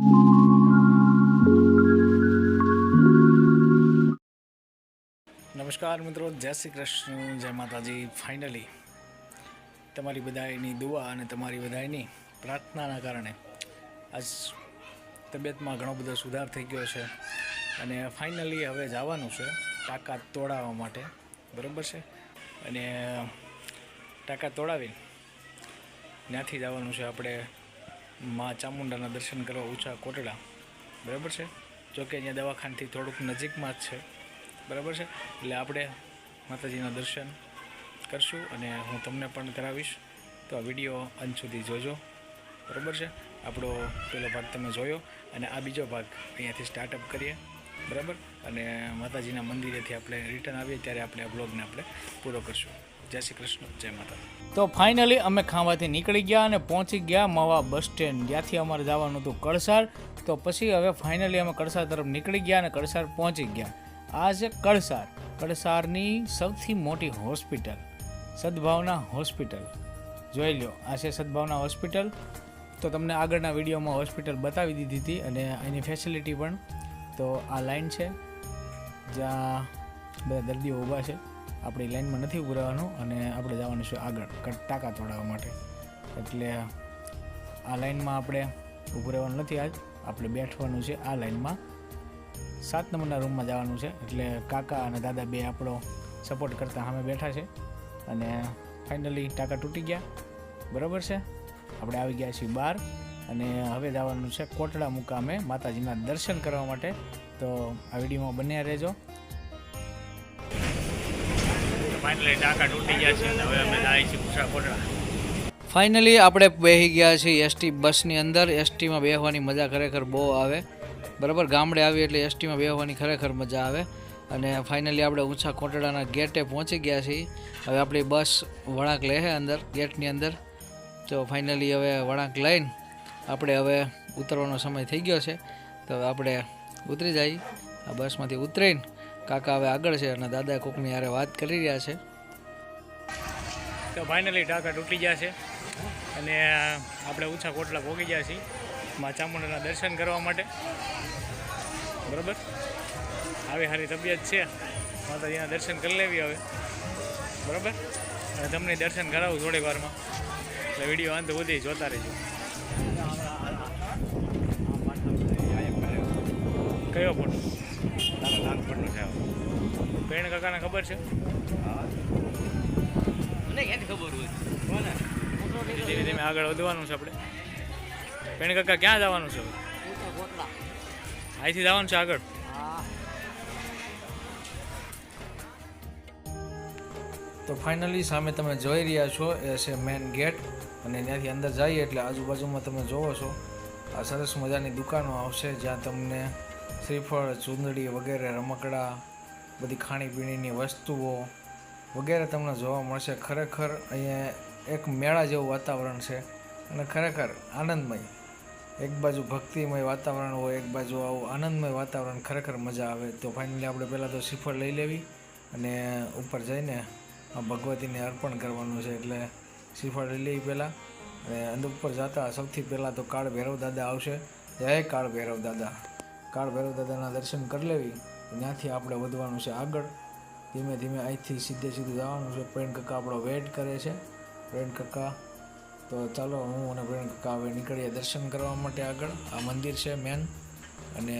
નમસ્કાર મિત્રો, જય શ્રી કૃષ્ણ, જય માતાજી ફાઇનલી તમારી બધાની દુઆ અને તમારી બધાની પ્રાર્થનાના કારણે આજ તબિયતમાં ઘણો બધો સુધાર થઈ ગયો છે અને ફાઇનલી હવે જવાનું છે તાકાત તોડાવવા માટે, બરાબર છે? અને તાકાત તોડાવી ત્યાંથી જવાનું છે આપણે મા ચામુંડાના દર્શન કરવા ઊંચા કોટડા. બરાબર છે? જોકે અહીંયા દવાખાનાથી થોડુંક નજીકમાં જ છે. બરાબર છે? એટલે આપણે માતાજીના દર્શન કરશું અને હું તમને પણ કરાવીશ. તો આ વીડિયો અંત સુધી જોજો. બરાબર છે? આપણો પહેલો ભાગ તમે જોયો અને આ બીજો ભાગ અહીંયાથી સ્ટાર્ટઅપ કરીએ. બરાબર? અને માતાજીના મંદિરેથી આપણે રિટર્ન આવીએ, ત્યારે આપણે આ બ્લોગને આપણે પૂરો કરશું. જય શ્રી કૃષ્ણ, જય માતા તો ફાઇનલી અમે ખાવાથી નીકળી ગયા અને પહોંચી ગયા મવા બસ સ્ટેન્ડ. જ્યાંથી અમારે જવાનું હતું કળસાર તો પછી હવે ફાઇનલી અમે કળસાર તરફ નીકળી ગયા અને કળસાર પહોંચી ગયા. આ છે કળસાર કળસારની સૌથી મોટી હોસ્પિટલ. સદભાવના હોસ્પિટલ. જોઈ લો આ છે સદભાવના હોસ્પિટલ. તો તમને આગળના વિડીયોમાં હોસ્પિટલ બતાવી દીધી હતી અને એની ફેસિલિટી પણ. તો આ લાઈન છે, જ્યાં બધા દર્દીઓ ઊભા છે. આપણી લાઈનમાં નથી ઊભું રહેવાનું અને આપણે જવાનું છે આગળ ટાંકા તોડાવવા માટે. એટલે આ લાઈનમાં આપણે ઊભું રહેવાનું નથી આજ, આપણે બેઠવાનું છે આ લાઈનમાં. સાત નંબરના રૂમમાં જવાનું છે, એટલે કાકા અને દાદા બે આપણો સપોર્ટ કરતા સામે બેઠા છે. અને ફાઇનલી ટાંકા તૂટી ગયા, બરાબર છે? આપણે આવી ગયા છીએ બહાર અને હવે જવાનું છે કોટડા મુકામે માતાજીના દર્શન કરવા માટે. તો આ વિડીયોમાં બન્યા રહેજો. ફાઇનલી ટાંકા તૂટી ગયા છે હવે અમે જાય છીએ કોટડા ફાઇનલી આપણે બેસી ગયા છીએ એસટી બસની અંદર. એસટીમાં બેસવાની મજા ખરેખર બહુ આવે. બરાબર, ગામડે આવી એટલે એસટીમાં બેસવાની ખરેખર મજા આવે. અને ફાઇનલી આપણે ઊંચા કોટડાના ગેટે પહોંચી ગયા છીએ. હવે આપણી બસ વળાંક લે અંદર, ગેટની અંદર. તો ફાઇનલી હવે વળાંક લઈને આપણે હવે ઉતરવાનો સમય થઈ ગયો છે. તો આપણે ઉતરી જઈએ. આ બસમાંથી ઉતરીને કાકા હવે આગળ છે અને દાદા કોકની યારે વાત કરી રહ્યા છે. તો ફાઇનલી ટાંકા તૂટી ગયા છે. અને આપણે ઓછા કોટલા પહોંચી ગયા છીએ મા ચામુંડાના દર્શન કરવા માટે. બરાબર? આવી સારી તબિયત છે. માતાજીના દર્શન કરી લેવી હવે. બરાબર? અને તમને દર્શન કરાવું થોડી વારમાં. એટલે વીડિયો અંત સુધી જોતા રહેજો. કયો ફોટો નાનપણનો છે પેણ કાકાને ખબર છે? મને ક્યાંથી ખબર હોય? ધીમે ધીમે આગળ વધવાનું છે આપણે. પેણ કાકા ક્યાં જવાનું છે? અહીંથી જવાનું છે આગળ? તો ફાઇનલી સામે તમે જોઈ રહ્યા છો એ છે મેન ગેટ અને ત્યાંથી અંદર જઈએ એટલે આજુબાજુમાં તમે જોવો છો. આ સરસ મજાની દુકાનો આવશે જ્યાં તમને શ્રીફળ, ચૂંદડી વગેરે, રમકડા, બધી ખાણીપીણીની વસ્તુઓ વગેરે તમને જોવા મળશે. ખરેખર અહીંયા એક મેળા જેવું વાતાવરણ છે અને ખરેખર આનંદમય. એક બાજુ ભક્તિમય વાતાવરણ હોય, એક બાજુ આવું આનંદમય વાતાવરણ, ખરેખર મજા આવે. તો ફાઇનલી આપણે પહેલાં તો શ્રીફળ લઈ લેવી અને ઉપર જઈને આ ભગવતીને અર્પણ કરવાનું છે. એટલે શ્રીફળ લઈ લેવી પહેલાં અને અંદર ઉપર જતા સૌથી પહેલાં તો કાળ ભૈરવ દાદા આવશે. જય કાળ ભૈરવ દાદા. કાળ ભૈરવ દાદાના દર્શન કરી લેવી. ત્યાંથી આપણે વધવાનું છે આગળ. ધીમે ધીમે અહીંથી સીધે સીધું જવાનું છે. પ્રેણ કાકા આપણો વેટ કરે છે. પ્રેણ કાકા, તો ચાલો હું અને પ્રેણ કાકા હવે નીકળીએ દર્શન કરવા માટે આગળ. આ મંદિર છે મેન અને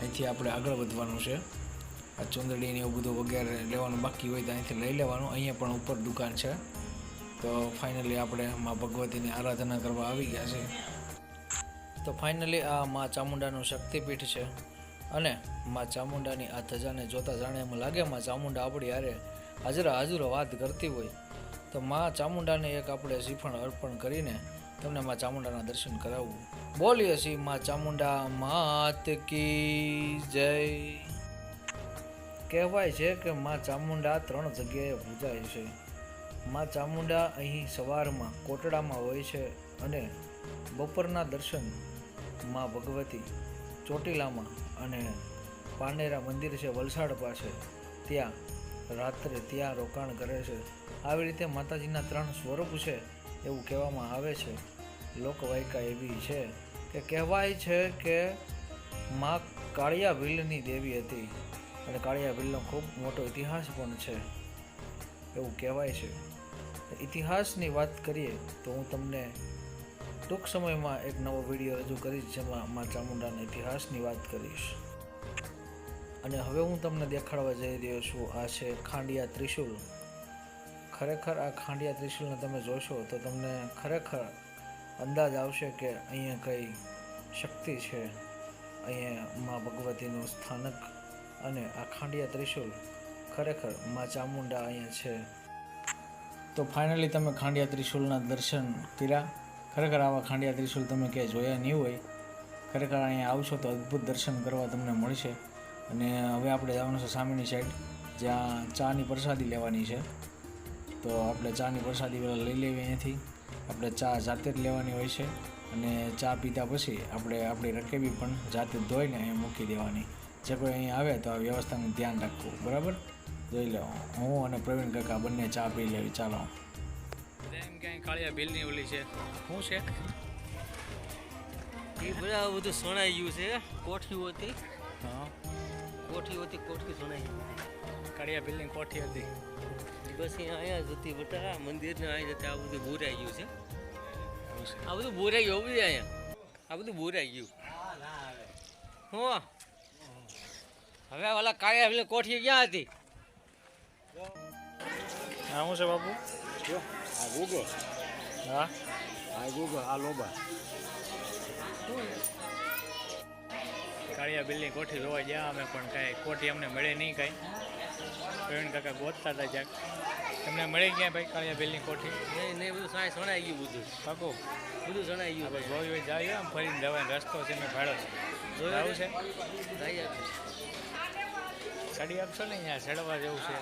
અહીંથી આપણે આગળ વધવાનું છે. આ ચુંદડીને એવું બધું વગેરે લેવાનું બાકી હોય તો અહીંથી લઈ લેવાનું. અહીંયા પણ ઉપર દુકાન છે. તો ફાઇનલી આપણે મા ભગવતીની આરાધના કરવા આવી ગયા છે તો ફાઇનલી આ મા ચામુંડાનું શક્તિપીઠ છે. અને મા ચામુંડાની આ ધજાને જોતા જાણે એમ લાગે, મા ચામુંડા આપણી હારે હાજરા હાજરો વાત કરતી હોય. તો મા ચામુંડાને એક આપણે શ્રીફળ અર્પણ કરીને તમને મા ચામુંડાના દર્શન કરાવવું બોલીએ છીએ મા ચામુંડા, માત કી જય. કહેવાય છે કે મા ચામુંડા ત્રણ જગ્યાએ પૂજાય છે. મા ચામુંડા અહીં સવારમાં કોટડામાં હોય છે અને બપોરના દર્શન મા ભગવતી ચોટીલામાં અને પાનેરા મંદિર છે વલસાડ પાસે. ત્યાં રાત્રે ત્યાં રોકાણ કરે છે. આવી રીતે માતાજીના ત્રણ સ્વરૂપ છે એવું કહેવામાં આવે છે. લોકવાયકા એવી છે કે કહેવાય છે કે મા કાળિયા ભીલની દેવી હતી. અને કાળિયા ભીલનો ખૂબ મોટો ઇતિહાસ પણ છે. એવું કહેવાય છે. ઇતિહાસની વાત કરીએ તો હું તમને ટૂંક સમયમાં એક નવો વીડિયો રજૂ કરીશ જેમાં મા ચામુંડાના ઇતિહાસની વાત કરીશ. અને હવે હું તમને દેખાડવા જઈ રહ્યો છું, આ છે ખાંડિયા ત્રિશુલ. ખરેખર આ ખાંડિયા ત્રિશુલને તમે જોશો તો તમને ખરેખર અંદાજ આવશે કે અહીંયા કઈ શક્તિ છે. અહીંયા મા ભગવતીનું સ્થાનક અને આ ખાંડિયા ત્રિશુલ ખરેખર મા ચામુંડા અહીંયા છે. તો ફાઇનલી તમે ખાંડિયા ત્રિશુલના દર્શન કર્યા. ખરેખર આવા ખાંડિયા ત્રિશુલ તમે ક્યાંય જોયા નહીં હોય. ખરેખર અહીંયા આવશો તો અદ્ભુત દર્શન કરવા તમને મળશે. અને હવે આપણે જવાનું છે સામેની સાઈડ જ્યાં ચાની પ્રસાદી લેવાની છે. તો આપણે ચાની પ્રસાદી પહેલાં લઈ લેવી અહીંયાથી આપણે ચા જાતે જ લેવાની હોય છે. અને ચા પીતા પછી આપણે આપણી રકેબી પણ જાતે ધોઈને અહીંયા મૂકી દેવાની. જે કોઈ અહીંયા આવે તો આ વ્યવસ્થાનું ધ્યાન રાખવું. બરાબર? જોઈ લો. હું અને પ્રવીણ કાકા બંને ચા પી લેવી. ચાલો. એમ ક્યાંય કાળિયા બિલની ઓલી છે. શું છે? એ બધા બધું સણાઈ ગયું છે. કોઠીઓ હતી. હા. કોઠી હતી કોઠી સોનાઈ કાળિયા બિલની કોઠી હતી. બસ અહીંયા અહીંયા જતી બટા મંદિરને અહીંયા જતા આ બધું બોરાઈ ગયું છે. આ બધું બોરાઈ ગયું બધું અહીંયા. આ બધું બોરાઈ ગયું. હું. હવે ઓલા કાળિયા ભીલ કોઠી ક્યાં હતી? હા શું છે બાપુ? આ ગોગો હા આ ગોગો આ લોબા કાળિયા બિલની કોઠી જોવા ગયા અમે પણ કાંઈ કોઠી અમને મળે નહીં કાંઈ. પ્રવીણ કાકા ગોતતા હતા ક્યાંક. તમને મળી ગયા ભાઈ કાળિયા બિલની કોઠી? નહીં નહીં બધું સાંય સણાઈ ગયું બધું. પાકું? બધું સણાઈ ગયું ભાઈ. ભાઈ ભાઈ જાય આમ ફરીને જવાનો. રસ્તો છે મેં ભાડો છે. જોયું આવું છે? સાડી આપશો ને અહીંયા ચડવા જેવું છે.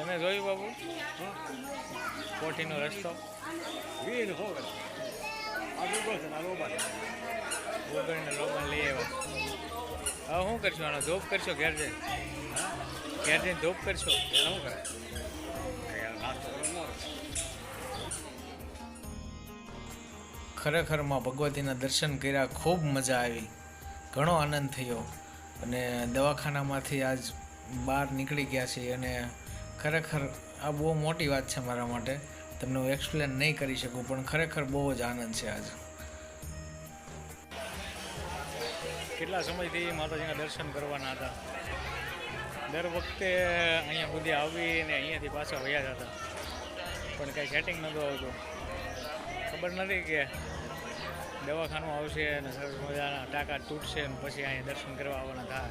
તમે જોયું બાબુ કોઠીનો રસ્તો. વીર હો ગોગળને લઈ આવ્યા. હવે શું કરશો? આનો ધોપ કરશો ઘેર જઈને? ઘેર જઈને ધોપ કરશો? શું કરે? ખરેખરમાં ખરેખરમાં ભગવતીના દર્શન કર્યા ખૂબ મજા આવી. ઘણો આનંદ થયો. અને દવાખાનામાંથી આજ બહાર નીકળી ગયા છીએ અને ખરેખર આ બહુ મોટી વાત છે મારા માટે. તમને હું એક્સપ્લેન નહીં કરી શકું, પણ ખરેખર બહુ જ આનંદ છે આજે. કેટલા સમયથી માતાજીના દર્શન કરવાના હતા? દર વખતે અહીંયા સુધી આવી ને અહીંયાથી પાછા વયા હતા પણ કાંઈ સેટિંગ નહોતું આવતું. ખબર નથી કે દવાખાનું આવશે અને સરસ મજાના ટાંકા તૂટશે અને પછી અહીંયા દર્શન કરવા આવવાના થાય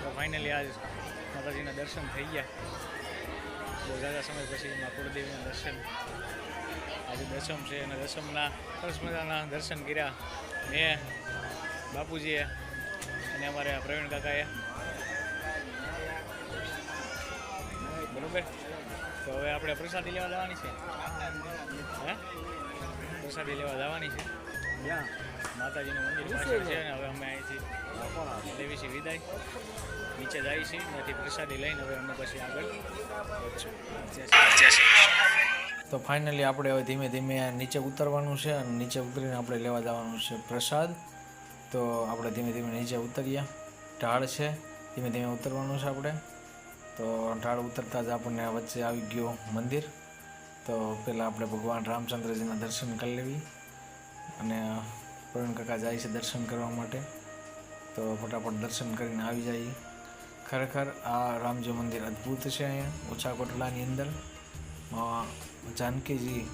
તો ફાઇનલી આજ માતાજીના દર્શન થઈ ગયા. બહુ ઝાઝા સમય પછી માં કુળદેવીના દર્શન. આજે દસમ છે અને દસમના સરસ મજાના દર્શન કર્યા. મેં, બાપુજીએ અને અમારે પ્રવીણ કાકાએ. બરોબર? તો હવે આપણે પ્રસાદી લેવા જવાની છે. હે? પ્રસાદી લેવા જવાની છે. માતાજીનું મંદિર પાછળ છે? અને હવે અમે અહીંથી લેવી છીએ વિદાય. નીચે જાય છીએ ત્યાંથી પ્રસાદી લઈને હવે અમે પછી આગળ તો ફાઇનલી આપણે હવે ધીમે ધીમે નીચે ઉતરવાનું છે અને નીચે ઉતરીને આપણે લેવા જવાનું છે પ્રસાદ. તો આપણે ધીમે ધીમે નીચે ઉતરીએ. ઢાળ છે ધીમે ધીમે ઉતરવાનું છે આપણે. તો ઢાળ ઉતરતા જ આપણને વચ્ચે આવી ગયું મંદિર. તો પહેલાં આપણે ભગવાન રામચંદ્રજીના દર્શન કરી લેવી. અને પ્રવીણ કાકા જાય છે દર્શન કરવા માટે, તો ફટાફટ દર્શન કરીને આવી જઈએ ખરેખર આ રામજી મંદિર અદ્ભુત છે અહીંયા, ઓછા કોટલાની અંદર. જાનકીજી,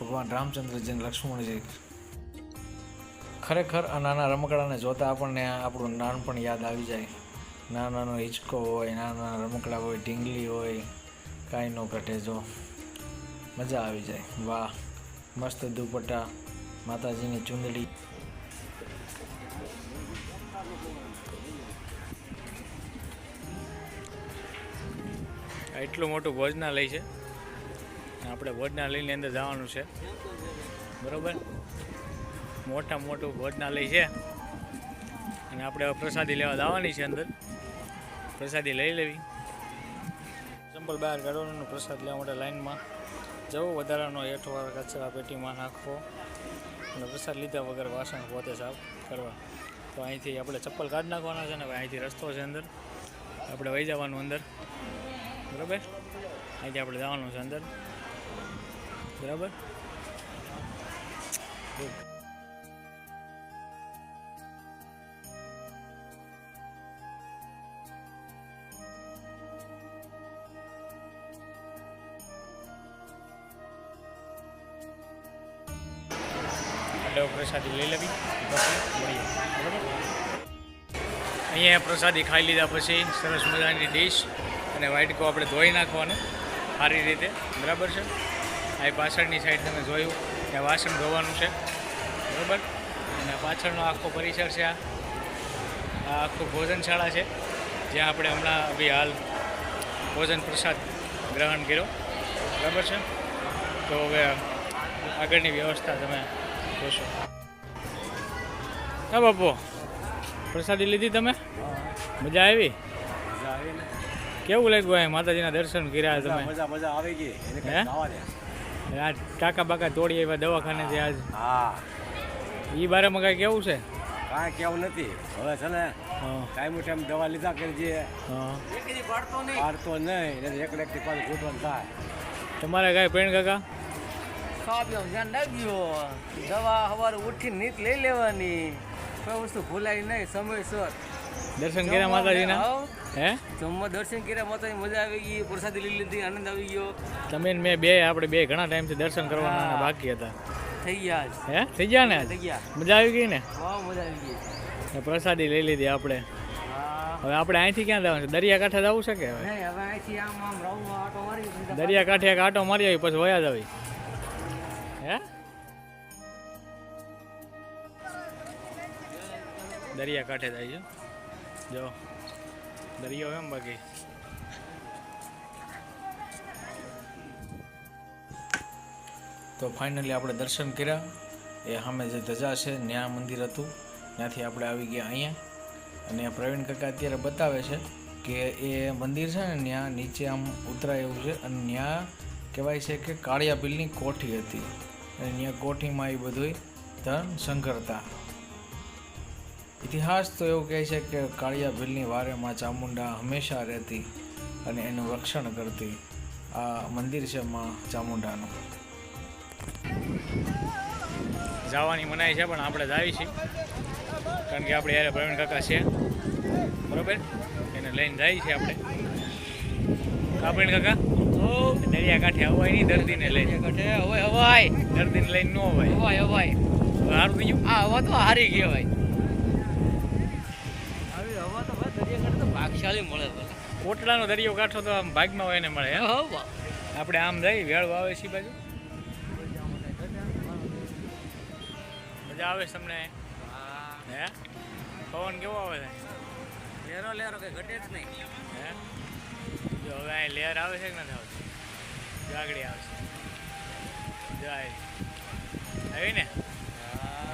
ભગવાન રામચંદ્રજી અને લક્ષ્મણજી ખરેખર આ નાના રમકડાને જોતા આપણને આપણું નાનપણ યાદ આવી જાય. નાનો નાનો હિંચકો હોય નાના નાના રમકડા હોય, ઢીંગલી હોય, કાંઈ ન ઘટે જો. મજા આવી જાય. વાહ, મસ્ત દુપટ્ટા. માતાજીની ચુંદડી. એટલું મોટું ભોજનાલય છે. આપણે ભોજનાલયની અંદર જવાનું છે. બરાબર? મોટા મોટું ભોજનાલય છે. અને આપણે પ્રસાદી લેવા જવાની છે અંદર. પ્રસાદી લઈ લેવી. ચંપલ બહાર કાઢવાનું પ્રસાદ લેવા માટે લાઈનમાં. જવું વધારાનો હેઠવાળા કચરા પેટીમાં નાખવો. અને વરસાદ લીધા વગર વાસણ પોતે સાફ કરવા. તો અહીંથી આપણે ચપ્પલ કાઢી નાખવાના છે ને અહીંથી રસ્તો છે અંદર. આપણે વહી જવાનું અંદર. બરાબર? અહીંથી આપણે જવાનું છે અંદર. બરાબર? પ્રસાદી લઈ લેવી. બરાબર અહીંયા પ્રસાદી ખાઈ લીધા પછી સરસ મજાની ડીશ અને વાઇટકો આપણે ધોઈ નાખવાનો. સારી રીતે. બરાબર છે? આ પાછળની સાઈડ તમે જોયું. ત્યાં વાસણ ધોવાનું છે. બરાબર? અને પાછળનો આખો પરિસર છે આ આખું ભોજનશાળા છે. જ્યાં આપણે હમણાં અભી હાલ ભોજન પ્રસાદ ગ્રહણ કર્યો. બરાબર છે? તો હવે આગળની વ્યવસ્થા તમે જોશો. હા બાપુ. પ્રસાદી લીધી તમે? મજા આવી? કેવું લાગ્યું અહીં માતાજીના દર્શન કર્યા તમે? મજા મજા આવી ગઈ. એને હે? આ ટાકા બાકા તોડી આવ્યા દવાખાને છે આજ. હા. ઈ બારેમાં કાંઈ કેવું છે? કાંઈ કેવું નથી. હવે છે ને ટાઈમ ટાઈમ દવા લીધા કરજે. પાડતો નહીં. એટલે એક એક થી પાછું ઘૂંટવાનું થાય. તમારે કાંઈ પેણ કાકા? ખાવા પીવાનું ધ્યાન રાખજો દવા સવારે ઉઠીને નીત લઈ લેવાની. કોઈ વસ્તુ ભૂલાય નહીં સમયસર દર્શન કર્યા માતાજીના. હે? જમવા દર્શન કર્યા માતાજી મજા આવી ગઈ પ્રસાદી લઈ લીધી આનંદ આવી ગયો. તમે ને મેં બે આપણે બે ઘણા ટાઈમથી દર્શન કરવાના બાકી હતા. થઈ ગયા. હે? થઈ ગયા ને? થઈ ગયા. મજા આવી ગઈ ને? વાહ મજા આવી ગઈ. પ્રસાદી લઈ લીધી આપણે. હવે આપણે અહીંથી ક્યાં જવાનું છે? દરિયાકાંઠે જવું છે કે હવે? દરિયાકાંઠે એક આટો મારી આવી પછી વયા જવી હે દરિયાકાંઠે જાય છે. જો, દરિયો એમ બાકી. તો ફાઇનલી આપણે દર્શન કર્યા. એ સામે જે ધજા છે, ન્યા મંદિર હતું. ત્યાંથી આપણે આવી ગયા અહીંયા. અને પ્રવીણ કાકા અત્યારે બતાવે છે કે એ મંદિર છે ને ત્યાં નીચે આમ ઉતરાય એવું છે. અને ત્યાં કહેવાય છે કે કાળિયા બિલની કોઠી હતી. અને ત્યાં કોઠીમાં એ બધું ધન સંઘરતા. ઇતિહાસ તો એવું કહે છે કે કાળિયા ભીલની વારેમાં ચામુંડા હંમેશા રહેતી અને એનું રક્ષણ કરતી. આ મંદિર છે માં ચામુંડાનું. જવાની મનાય છે પણ આપણે જાવી છીએ. કારણ કે આપણે યારે પ્રવીણ કાકા છે. બરોબર? એને લઈને જાય છે આપણે. કા પ્રવીણ કાકા? દરિયા કાંઠે હવાય નહીં દર્દીને લઈને કાંઠે હવે હવાય દર્દીને લઈને ન હવાય હવાય હવાય સારું થઈ ગયું? આ હવા તો હારી કહેવાય. ભાગશાળી મળે કોટડાનો દરિયો કાંઠો તો આમ ભાગમાં હોય એને મળે હે આપણે આમ જઈ વેળ આવે છે બાજુ? મજા આવે છે તમને? હે. પવન કેવો આવે છે? લેરો લેરો કે ઘટે જ નહીં. હે? જો હવે અહીં લેર આવે છે કે નથી આવતી? જાગડી આવશે આવે છે. જો આવી ને?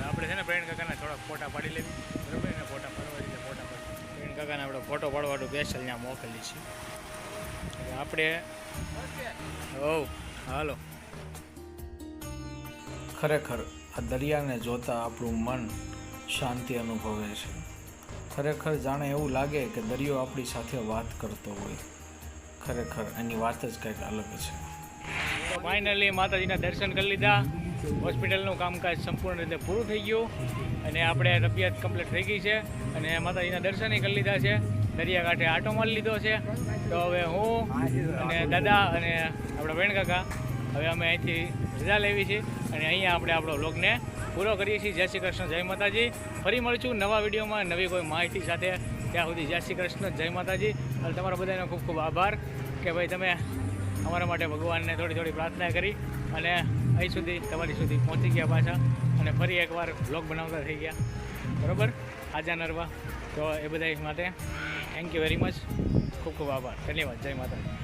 આપણે છે ને પ્રવીણ કાકાના થોડાક ફોટા પાડી લેવી. કાકાને આપણે ફોટો પાડવાનું સ્પેશિયલ ત્યાં મોકલી છે. આપણે ઓ હાલો. ખરેખર આ દરિયાને જોતા આપણું મન શાંતિ અનુભવે છે. ખરેખર જાણે એવું લાગે કે દરિયો આપણી સાથે વાત કરતો હોય. ખરેખર એની વાત જ કંઈક અલગ છે. તો ફાઇનલી માતાજીના દર્શન કરી લીધા. હોસ્પિટલનું કામકાજ સંપૂર્ણ રીતે પૂરું થઈ ગયું અને આપણે તબિયત કમ્પ્લીટ થઈ ગઈ છે અને માતાજીના દર્શનય કરી લીધા છે. દરિયાકાંઠે આટો મારી લીધો છે. તો હવે હું અને દાદા અને આપણા વેણકાકા હવે અમે અહીંથી રજા લેવી છે અને અહીંયા આપણે આપણો વ્લોગને પૂરો કરીએ છીએ. જય શ્રી કૃષ્ણ, જય માતાજી. ફરી મળીશું નવા વિડીયોમાં નવી કોઈ માહિતી સાથે. ત્યાં સુધી જય શ્રી કૃષ્ણ, જય માતાજી. અને તમારા બધાનો ખૂબ ખૂબ આભાર કે ભાઈ તમે અમારા માટે ભગવાનને થોડી થોડી પ્રાર્થના કરી અને અહીં સુધી તમારી સુધી પહોંચી ગયા પાછા અને ફરી એકવાર બ્લોગ બનાવતા થઈ ગયા. બરાબર? આજા નરવા. તો એ બધા માટે થેન્ક યુ વેરી મચ ખૂબ ખૂબ આભાર. ધન્યવાદ. જય માતા